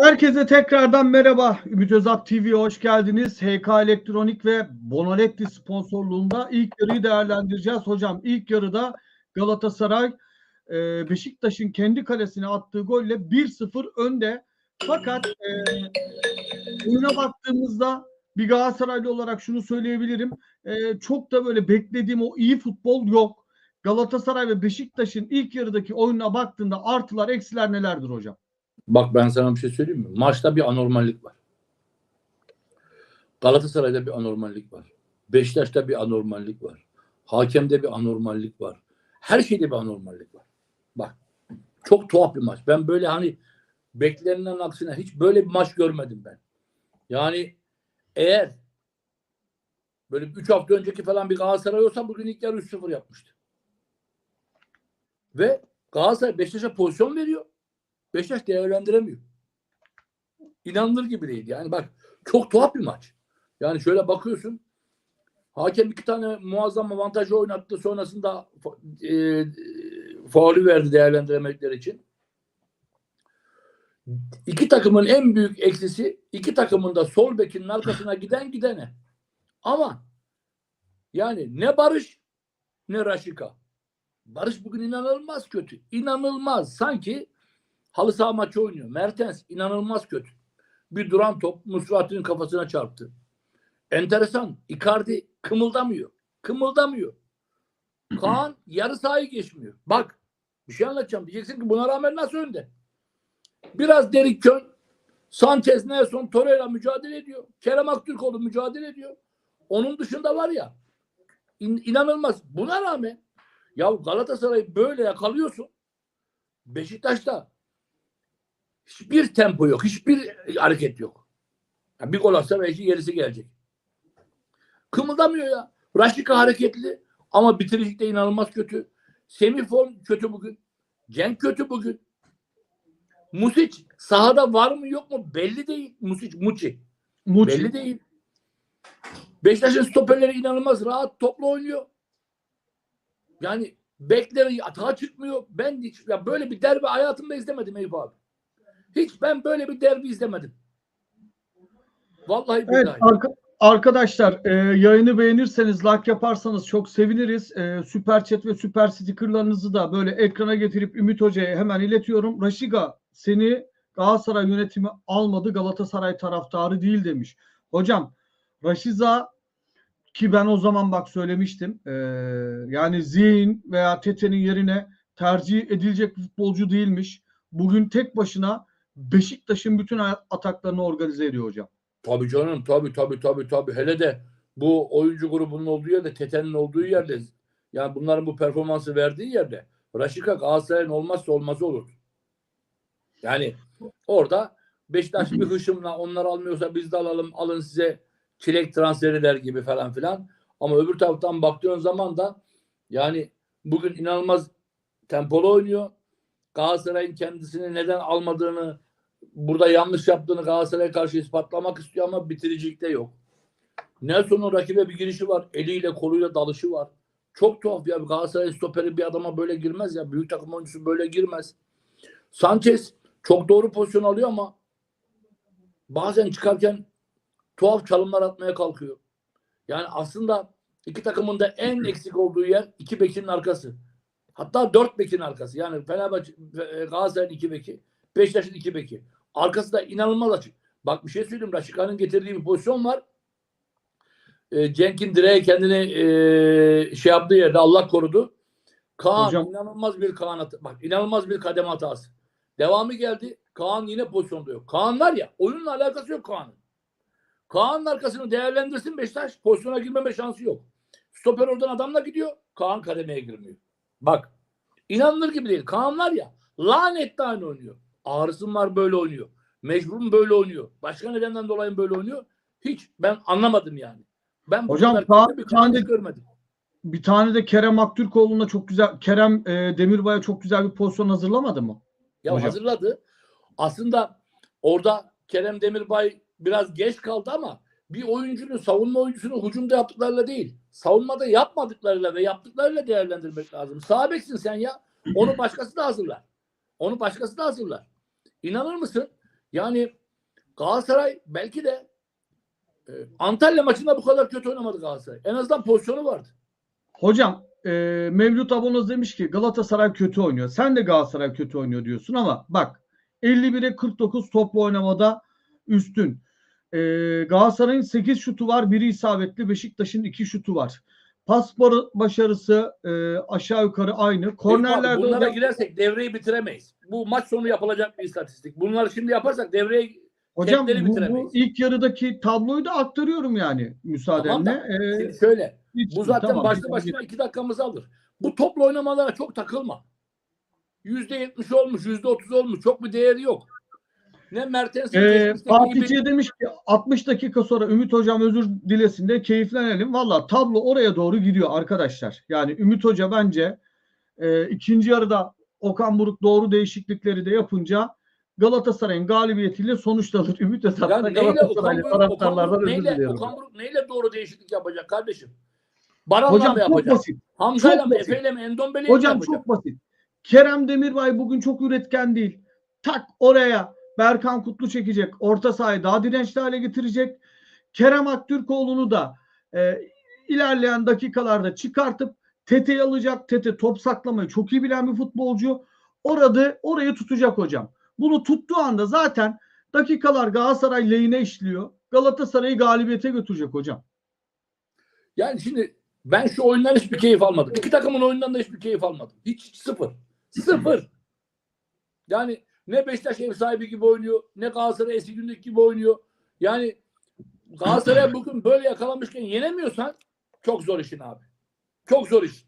Herkese tekrardan merhaba. Ümit Özat TV'ye hoş geldiniz. HK Elektronik ve Bonoletti sponsorluğunda ilk yarıyı değerlendireceğiz. Hocam ilk yarıda Galatasaray e, Beşiktaş'ın kendi kalesine attığı golle 1-0 önde. Fakat e, oyuna baktığımızda bir Galatasaraylı olarak şunu söyleyebilirim. E, çok da böyle beklediğim o iyi futbol yok. Galatasaray ve Beşiktaş'ın ilk yarıdaki oyununa baktığında artılar eksiler nelerdir hocam? Bak ben sana bir şey söyleyeyim mi? Maçta bir anormallik var. Galatasaray'da bir anormallik var. Beşiktaş'ta bir anormallik var. Hakemde bir anormallik var. Her şeyde bir anormallik var. Bak çok tuhaf bir maç. Ben böyle hani beklenilen aksine hiç böyle bir maç görmedim ben. Yani eğer böyle 3 hafta önceki falan bir Galatasaray olsa bugün ilk yarı 3-0 yapmıştı. Ve Galatasaray Beşiktaş'a pozisyon veriyor. Beşiktaş değerlendiremiyor. İnanılır gibi değil. Yani bak çok tuhaf bir maç. Yani şöyle bakıyorsun hakem iki tane muazzam avantajı oynattı. Sonrasında e, faulü verdi değerlendiremedikleri için. İki takımın en büyük eksisi iki takımın da sol bekinin arkasına giden gidene. Ama yani ne Barış ne Raşika. Barış bugün inanılmaz kötü. İnanılmaz. Sanki halı saha maçı oynuyor. Mertens inanılmaz kötü. Bir duran top Musrati'nin kafasına çarptı. Enteresan. Icardi kımıldamıyor. Kımıldamıyor. Kaan yarı sahayı geçmiyor. Bak bir şey anlatacağım. Diyeceksin ki buna rağmen nasıl önde? Biraz Derik Kön, Sanchez, Nelson, Torreira mücadele ediyor. Kerem Aktürkoğlu mücadele ediyor. Onun dışında var ya in, inanılmaz. Buna rağmen ya Galatasaray'ı böyle yakalıyorsun. Beşiktaş'ta hiçbir tempo yok. Hiçbir hareket yok. Yani bir gol atsa belki gerisi gelecek. Kımıldamıyor ya. Raşika hareketli ama bitiricilikte inanılmaz kötü. Semih form kötü bugün. Cenk kötü bugün. Music sahada var mı yok mu belli değil. Music, Muçi. Muçi. Belli değil. Beşiktaş'ın stoperleri inanılmaz rahat topla oynuyor. Yani bekleri atağa çıkmıyor. Ben hiç ya böyle bir derbi hayatımda izlemedim Eyüp abi. Hiç ben böyle bir derbi izlemedim. Vallahi Evet billahi. arka- arkadaşlar e, yayını beğenirseniz like yaparsanız çok seviniriz. E, süper chat ve süper stickerlarınızı da böyle ekrana getirip Ümit Hoca'ya hemen iletiyorum. Raşiga seni Galatasaray yönetimi almadı Galatasaray taraftarı değil demiş. Hocam Raşiza ki ben o zaman bak söylemiştim. e, yani Zihin veya Tete'nin yerine tercih edilecek bir futbolcu değilmiş. Bugün tek başına Beşiktaş'ın bütün ataklarını organize ediyor hocam. Tabii canım tabii tabii tabii tabii. Hele de bu oyuncu grubunun olduğu yerde, Tete'nin olduğu yerde yani bunların bu performansı verdiği yerde Raşika Galatasaray'ın olmazsa olmazı olur. Yani orada Beşiktaş bir hışımla onlar almıyorsa biz de alalım alın size çilek transferi der gibi falan filan. Ama öbür taraftan baktığın zaman da yani bugün inanılmaz tempolu oynuyor. Galatasaray'ın kendisini neden almadığını burada yanlış yaptığını Galatasaray'a karşı ispatlamak istiyor ama bitiricilikte yok. Nelson'un rakibe bir girişi var. Eliyle koluyla dalışı var. Çok tuhaf ya. Galatasaray stoperi bir adama böyle girmez ya. Büyük takım oyuncusu böyle girmez. Sanchez çok doğru pozisyon alıyor ama bazen çıkarken tuhaf çalımlar atmaya kalkıyor. Yani aslında iki takımın da en eksik olduğu yer iki bekinin arkası. Hatta dört bekin arkası. Yani Fenerbahçe, e, Galatasaray'ın iki beki, Beşiktaş'ın iki beki. Arkası da inanılmaz açık. Bak bir şey söyleyeyim. Raşika'nın getirdiği bir pozisyon var. E, Cenk'in direğe kendini e, şey yaptığı yerde Allah korudu. Kaan Hocam- inanılmaz bir Kaan hatası. Bak inanılmaz bir kademe hatası. Devamı geldi. Kaan yine pozisyonda yok. Kaan var ya oyunla alakası yok Kaan'ın. Kaan'ın arkasını değerlendirsin Beşiktaş pozisyona girmeme şansı yok. Stoper oradan adamla gidiyor. Kaan kademeye girmiyor. Bak inanılır gibi değil. Kaan var ya lanetli aynı oynuyor. Ağrısın var böyle oynuyor. Mecburum böyle oynuyor. Başka nedenden dolayı böyle oynuyor. Hiç ben anlamadım yani. Ben Hocam, kötü bir Kaan de- görmedim. Bir tane de Kerem Aktürkoğlu'na çok güzel Kerem e, Demirbay'a çok güzel bir pozisyon hazırlamadı mı? Ya Hocam. hazırladı. Aslında orada Kerem Demirbay biraz geç kaldı ama bir oyuncunun savunma oyuncusunun hücumda yaptıklarıyla değil. Savunmada yapmadıklarıyla ve yaptıklarıyla değerlendirmek lazım. Sağ beksin sen ya. Onu başkası da hazırlar. Onu başkası da hazırlar. İnanır mısın? Yani Galatasaray belki de e, Antalya maçında bu kadar kötü oynamadı Galatasaray. En azından pozisyonu vardı. Hocam e, Mevlüt Abonoz demiş ki Galatasaray kötü oynuyor. Sen de Galatasaray kötü oynuyor diyorsun ama bak 51'e 49 toplu oynamada üstün. E, Galatasaray'ın 8 şutu var. Biri isabetli. Beşiktaş'ın 2 şutu var. Pas başarısı e, aşağı yukarı aynı. Kornerlerde Bunlara hocam- girersek devreyi bitiremeyiz. Bu maç sonu yapılacak bir istatistik. Bunları şimdi yaparsak devreyi hocam bu, bu ilk yarıdaki tabloyu da aktarıyorum yani müsaadenle. Tamam da, E, şimdi şöyle. hiç- Bu zaten tamam, başlı başına iki dakikamızı alır. Bu toplu oynamalara çok takılma. Yüzde yetmiş olmuş, yüzde otuz olmuş. Çok bir değeri yok. Ne Mertens'in Ee, geçmişteki Fatih gibi- Çiğ demiş ki 60 dakika sonra Ümit Hocam özür dilesin de keyiflenelim. Valla tablo oraya doğru gidiyor arkadaşlar. Yani Ümit Hoca bence e, ikinci yarıda Okan Buruk doğru değişiklikleri de yapınca Galatasaray'ın galibiyetiyle sonuçlanır. Ümit Okan Galatasaraylı taraftarlardan özür neyle, diliyorum. Okan Buruk neyle doğru değişiklik yapacak kardeşim? Baran'la Hocam mı çok yapacak? basit. Hamza'yla çok mı? Efe'yle mi? Endombele'yle mi Hocam yapacak? çok basit. Kerem Demirbay bugün çok üretken değil. Tak oraya Berkan Kutlu çekecek. Orta sahayı daha dirençli hale getirecek. Kerem Aktürkoğlu'nu da e, ilerleyen dakikalarda çıkartıp Tete'yi alacak. Tete top saklamayı çok iyi bilen bir futbolcu. Orada orayı tutacak hocam. Bunu tuttuğu anda zaten dakikalar Galatasaray lehine işliyor. Galatasaray'ı galibiyete götürecek hocam. Yani şimdi ben şu oyundan hiçbir keyif almadım. İki takımın oyundan da hiçbir keyif almadım. Hiç, hiç sıfır. Sıfır. Yani ne Beşiktaş ev sahibi gibi oynuyor, ne Galatasaray eski gündeki gibi oynuyor. Yani Galatasaray bugün böyle yakalamışken yenemiyorsan çok zor işin abi. Çok zor iş.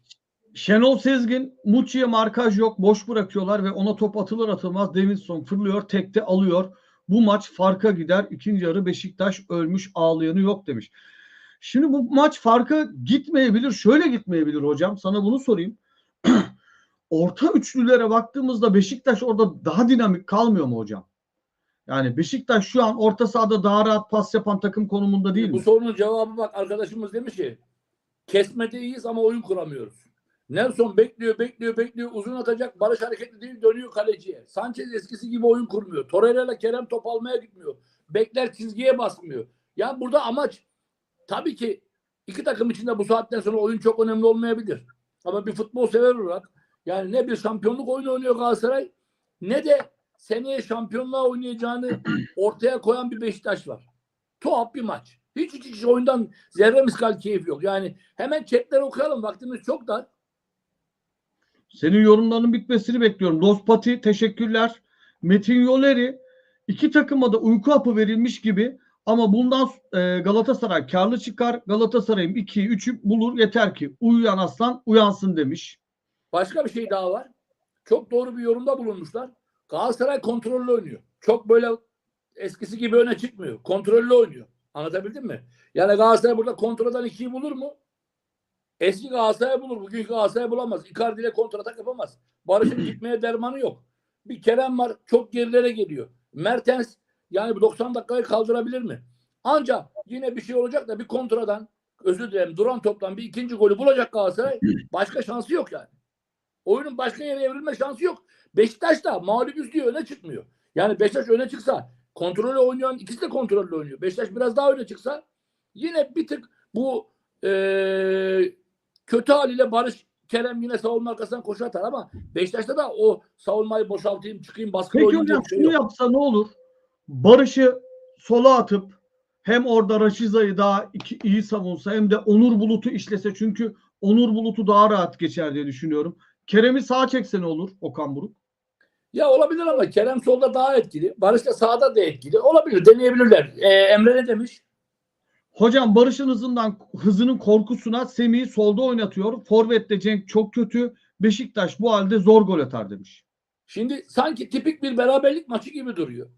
Şenol Sezgin Muçi'ye markaj yok. Boş bırakıyorlar ve ona top atılır atılmaz Davinson fırlıyor. Tekte alıyor. Bu maç farka gider. İkinci yarı Beşiktaş ölmüş ağlayanı yok demiş. Şimdi bu maç farka gitmeyebilir. Şöyle gitmeyebilir hocam. Sana bunu sorayım. Orta üçlülere baktığımızda Beşiktaş orada daha dinamik kalmıyor mu hocam? Yani Beşiktaş şu an orta sahada daha rahat pas yapan takım konumunda değil Bu mi? sorunun cevabı bak arkadaşımız demiş ki kesmede iyiyiz ama oyun kuramıyoruz. Nelson bekliyor, bekliyor, bekliyor. Uzun atacak. Barış hareketli değil. Dönüyor kaleciye. Sanchez eskisi gibi oyun kurmuyor. Torreira ile Kerem top almaya gitmiyor. Bekler çizgiye basmıyor. Ya burada amaç tabii ki iki takım içinde bu saatten sonra oyun çok önemli olmayabilir. Ama bir futbol sever olarak yani ne bir şampiyonluk oyunu oynuyor Galatasaray ne de seneye şampiyonluğa oynayacağını ortaya koyan bir Beşiktaş var. Tuhaf bir maç. Hiç hiç, hiç oyundan zerre miskal keyif yok. Yani hemen chatleri okuyalım. Vaktimiz çok dar. Senin yorumlarının bitmesini bekliyorum. Dospati teşekkürler. Metin Yoleri iki takıma da uyku hapı verilmiş gibi ama bundan e, Galatasaray karlı çıkar. Galatasaray'ın 2'yi 3'ü bulur yeter ki uyuyan aslan uyansın demiş. Başka bir şey daha var. Çok doğru bir yorumda bulunmuşlar. Galatasaray kontrollü oynuyor. Çok böyle eskisi gibi öne çıkmıyor. Kontrollü oynuyor. Anlatabildim mi? Yani Galatasaray burada kontrolden ikiyi bulur mu? Eski Galatasaray bulur. Bugünkü Galatasaray bulamaz. Icardi ile kontratak yapamaz. Barış'ın gitmeye dermanı yok. Bir Kerem var. Çok gerilere geliyor. Mertens yani bu 90 dakikayı kaldırabilir mi? Ancak yine bir şey olacak da bir kontradan özür dilerim duran toptan bir ikinci golü bulacak Galatasaray. Başka şansı yok yani. Oyunun başka yere evrilme şansı yok. Beşiktaş da mağlup diye öne çıkmıyor. Yani Beşiktaş öne çıksa kontrollü oynayan ikisi de kontrollü oynuyor. Beşiktaş biraz daha öne çıksa yine bir tık bu eee, kötü haliyle Barış Kerem yine savunma arkasından koşu atar ama Beşiktaş'ta da o savunmayı boşaltayım çıkayım baskılı Peki hocam şey şunu yapsa ne olur? Barış'ı sola atıp hem orada Raşiza'yı daha iki, iyi savunsa hem de Onur Bulut'u işlese çünkü Onur Bulut'u daha rahat geçer diye düşünüyorum. Kerem'i sağa çekse ne olur Okan Buruk? Ya olabilir ama Kerem solda daha etkili. Barış da sağda da etkili. Olabilir deneyebilirler. Ee, Emre ne demiş? Hocam Barış'ın hızından hızının korkusuna Semih'i solda oynatıyor. Forvet'te Cenk çok kötü. Beşiktaş bu halde zor gol atar demiş. Şimdi sanki tipik bir beraberlik maçı gibi duruyor.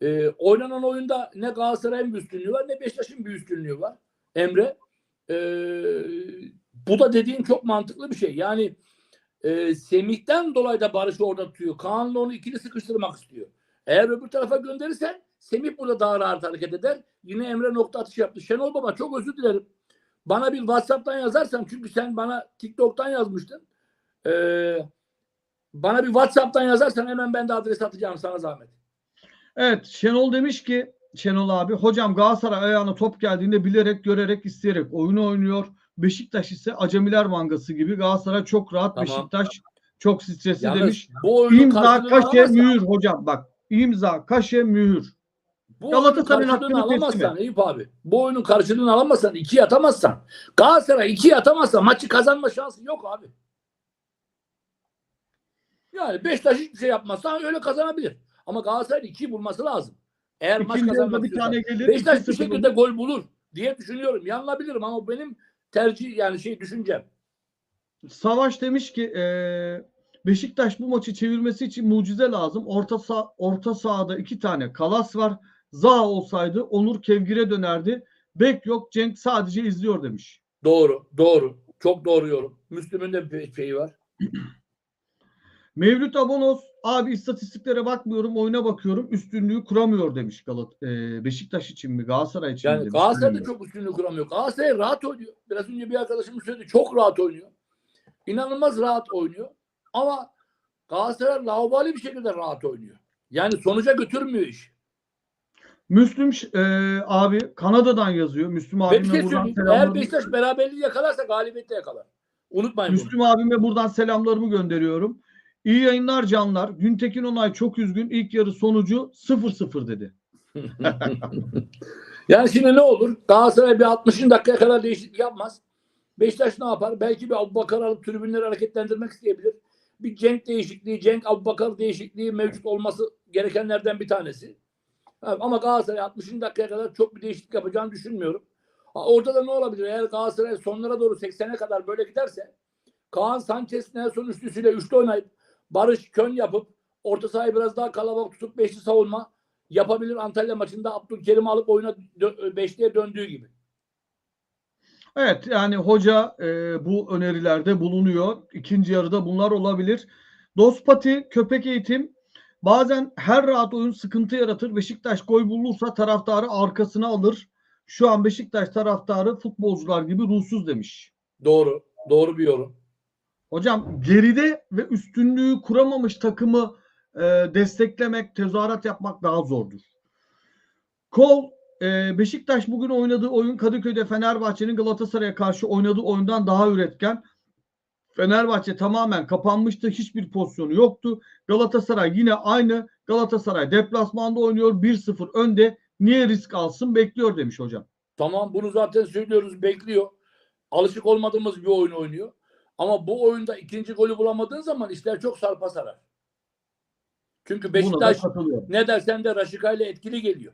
Ee, oynanan oyunda ne Galatasaray'ın bir üstünlüğü var ne Beşiktaş'ın bir üstünlüğü var. Emre. Ee, bu da dediğin çok mantıklı bir şey. Yani e, Semih'ten dolayı da Barış'ı orada tutuyor. Kaan'la onu ikili sıkıştırmak istiyor. Eğer öbür tarafa gönderirsen Semih burada daha rahat hareket eder. Yine Emre nokta atışı yaptı. Şenol Baba çok özür dilerim. Bana bir WhatsApp'tan yazarsan çünkü sen bana TikTok'tan yazmıştın. Ee, bana bir WhatsApp'tan yazarsan hemen ben de adres atacağım sana zahmet. Evet Şenol demiş ki Şenol abi hocam Galatasaray ayağına top geldiğinde bilerek görerek isteyerek oyunu oynuyor. Beşiktaş ise acemiler mangası gibi Galatasaray çok rahat Tamam. Beşiktaş çok stresli Yalnız demiş. bu İmza kaşe alamazsan- mühür hocam bak imza kaşe mühür. Bu Galatasaray'ın hakkını alamazsan Eyüp abi. Bu oyunun karşılığını alamazsan ikiye atamazsan. Galatasaray ikiye atamazsa maçı kazanma şansı yok abi. Yani Beşiktaş hiçbir şey yapmazsa öyle kazanabilir. Ama Galatasaray'ın ikiyi bulması lazım. Eğer maç İkinci yarıda kazanmak istiyorsa. Beşiktaş bir 2-0 şekilde gol bulur diye düşünüyorum. Yanılabilirim ama benim tercih yani şey düşüncem. Savaş demiş ki eee, Beşiktaş bu maçı çevirmesi için mucize lazım. Orta sah orta sahada iki tane kalas var. Zaha olsaydı Onur Kevgir'e dönerdi. Bek yok Cenk sadece izliyor demiş. Doğru, doğru. Çok doğru yorum. Müslüm'ün de bir şeyi var. Mevlüt Abonos abi istatistiklere bakmıyorum oyuna bakıyorum üstünlüğü kuramıyor demiş Galat eee, Beşiktaş için mi Galatasaray için mi Yani demiş. Galatasaray da çok üstünlüğü kuramıyor. Galatasaray rahat oynuyor. Biraz önce bir arkadaşım söyledi. Çok rahat oynuyor. İnanılmaz rahat oynuyor. Ama Galatasaray laubali bir şekilde rahat oynuyor. Yani sonuca götürmüyor iş. Müslüm eee, abi Kanada'dan yazıyor. Müslüm abime şey buradan söyleyeyim. Eğer selamlarımı Beşiktaş beraberliği yakalarsa galibiyette yakalar. Unutmayın bunu. Müslüm abime buradan selamlarımı gönderiyorum. İyi yayınlar canlar. Güntekin Onay çok üzgün. İlk yarı sonucu 0-0 dedi. yani şimdi ne olur? Galatasaray bir 60. dakikaya kadar değişiklik yapmaz. Beşiktaş ne yapar? Belki bir Abubakar alıp tribünleri hareketlendirmek isteyebilir. Bir Cenk değişikliği, Cenk Abubakar değişikliği mevcut olması gerekenlerden bir tanesi. Ama Galatasaray 60. dakikaya kadar çok bir değişiklik yapacağını düşünmüyorum. Orada da ne olabilir? Eğer Galatasaray sonlara doğru 80'e kadar böyle giderse Kaan Sanchez Nelson üçlüsüyle üçlü oynayıp Barış Kön yapıp orta sahayı biraz daha kalabalık tutup beşli savunma yapabilir Antalya maçında Abdülkerim'i alıp oyuna dö- beşliğe döndüğü gibi. Evet yani hoca e, bu önerilerde bulunuyor. İkinci yarıda bunlar olabilir. Dospati köpek eğitim bazen her rahat oyun sıkıntı yaratır. Beşiktaş gol bulursa taraftarı arkasına alır. Şu an Beşiktaş taraftarı futbolcular gibi ruhsuz demiş. Doğru. Doğru bir yorum. Hocam geride ve üstünlüğü kuramamış takımı e, desteklemek, tezahürat yapmak daha zordur. Kol e, Beşiktaş bugün oynadığı oyun Kadıköy'de Fenerbahçe'nin Galatasaray'a karşı oynadığı oyundan daha üretken. Fenerbahçe tamamen kapanmıştı. Hiçbir pozisyonu yoktu. Galatasaray yine aynı. Galatasaray deplasmanda oynuyor. 1-0 önde. Niye risk alsın? Bekliyor demiş hocam. Tamam bunu zaten söylüyoruz bekliyor. Alışık olmadığımız bir oyun oynuyor. Ama bu oyunda ikinci golü bulamadığın zaman işler çok sarpa sarar. Çünkü Beşiktaş ne dersen de Raşika ile etkili geliyor.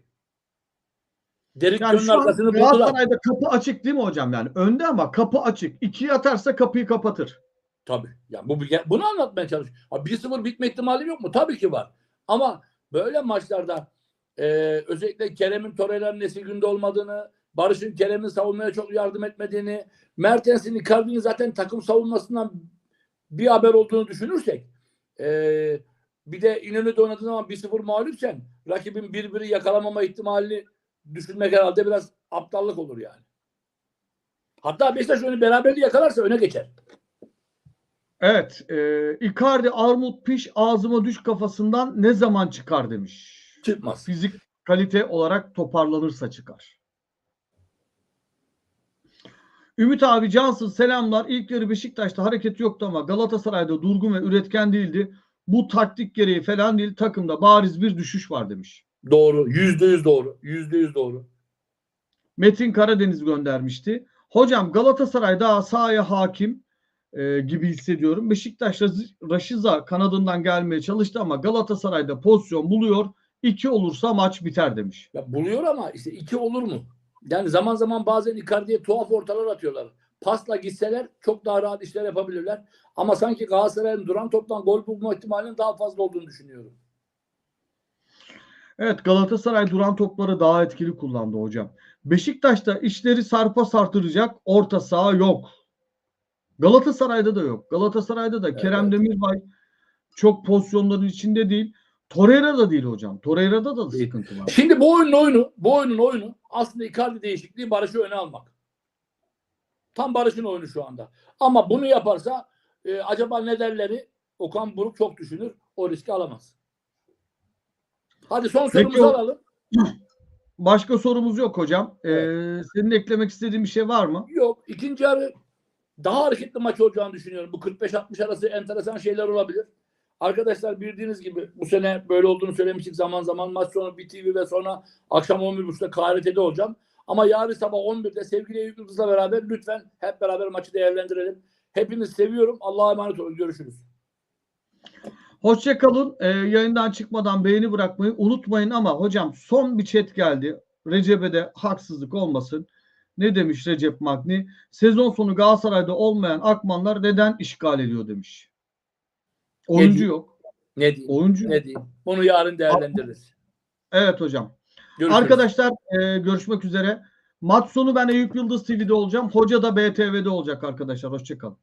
Derik Yani arkasını buldular. Galatasaray'da kapı açık değil mi hocam? Yani önde ama kapı açık. İkiye atarsa kapıyı kapatır. Tabii. Ya bu bunu anlatmaya çalışıyorum. Ha, 1-0 bitme ihtimali yok mu? Tabii ki var. Ama böyle maçlarda e, özellikle Kerem'in Torreira'nın eski günde olmadığını, Barış'ın Kerem'in savunmaya çok yardım etmediğini, Mertens'in Icardi'nin zaten takım savunmasından bir haber olduğunu düşünürsek e, bir de İnönü'de oynadığın zaman 1-0 mağlupsen rakibin birbiri yakalamama ihtimalini düşünmek herhalde biraz aptallık olur yani. Hatta Beşiktaş önü beraberliği yakalarsa öne geçer. Evet. E, Icardi Armut Piş ağzıma düş kafasından ne zaman çıkar demiş. Çıkmaz. Fizik kalite olarak toparlanırsa çıkar. Ümit abi Cansın selamlar. İlk yarı Beşiktaş'ta hareket yoktu ama Galatasaray'da durgun ve üretken değildi. Bu taktik gereği falan değil. Takımda bariz bir düşüş var demiş. Doğru. Yüzde yüz doğru. Yüzde yüz doğru. Metin Karadeniz göndermişti. Hocam Galatasaray daha sahaya hakim e, gibi hissediyorum. Beşiktaş Raşiza kanadından gelmeye çalıştı ama Galatasaray'da pozisyon buluyor. İki olursa maç biter demiş. Ya buluyor ama işte iki olur mu? Yani zaman zaman bazen Icardi'ye tuhaf ortalar atıyorlar. Pasla gitseler çok daha rahat işler yapabilirler. Ama sanki Galatasaray'ın duran toptan gol bulma ihtimalinin daha fazla olduğunu düşünüyorum. Evet Galatasaray duran topları daha etkili kullandı hocam. Beşiktaş'ta işleri sarpa sartıracak orta saha yok. Galatasaray'da da yok. Galatasaray'da da Kerem Evet. Demirbay çok pozisyonların içinde değil. Torreira da değil hocam. Torreira'da da Değil. sıkıntı var. Şimdi bu oyunun oyunu, bu oyunun oyunu aslında Icardi değişikliği Barış'ı öne almak. Tam Barış'ın oyunu şu anda. Ama bunu yaparsa e, acaba ne derleri Okan Buruk çok düşünür. O riski alamaz. Hadi son Peki sorumuzu o- alalım. Başka sorumuz yok hocam. Ee, senin eklemek istediğin bir şey var mı? Yok. ikinci yarı daha hareketli maç olacağını düşünüyorum. Bu 45-60 arası enteresan şeyler olabilir. Arkadaşlar bildiğiniz gibi bu sene böyle olduğunu söylemiştik zaman zaman. Maç sonu BTV ve sonra akşam 11.30'da KRT'de olacağım. Ama yarın sabah 11'de sevgili Eyüp Yıldız'la beraber lütfen hep beraber maçı değerlendirelim. Hepinizi seviyorum. Allah'a emanet olun. Görüşürüz. Hoşçakalın. Ee, yayından çıkmadan beğeni bırakmayı unutmayın ama hocam son bir chat geldi. Recep'e de haksızlık olmasın. Ne demiş Recep Magni? Sezon sonu Galatasaray'da olmayan Akmanlar neden işgal ediyor demiş. Oyuncu diyeyim? yok. Ne diyeyim? Oyuncu. Ne diyeyim? Bunu yarın değerlendiririz. Evet hocam. Görüşürüz. Arkadaşlar e, görüşmek üzere. Maç sonu ben Eyüp Yıldız TV'de olacağım. Hoca da BTV'de olacak arkadaşlar. Hoşçakalın.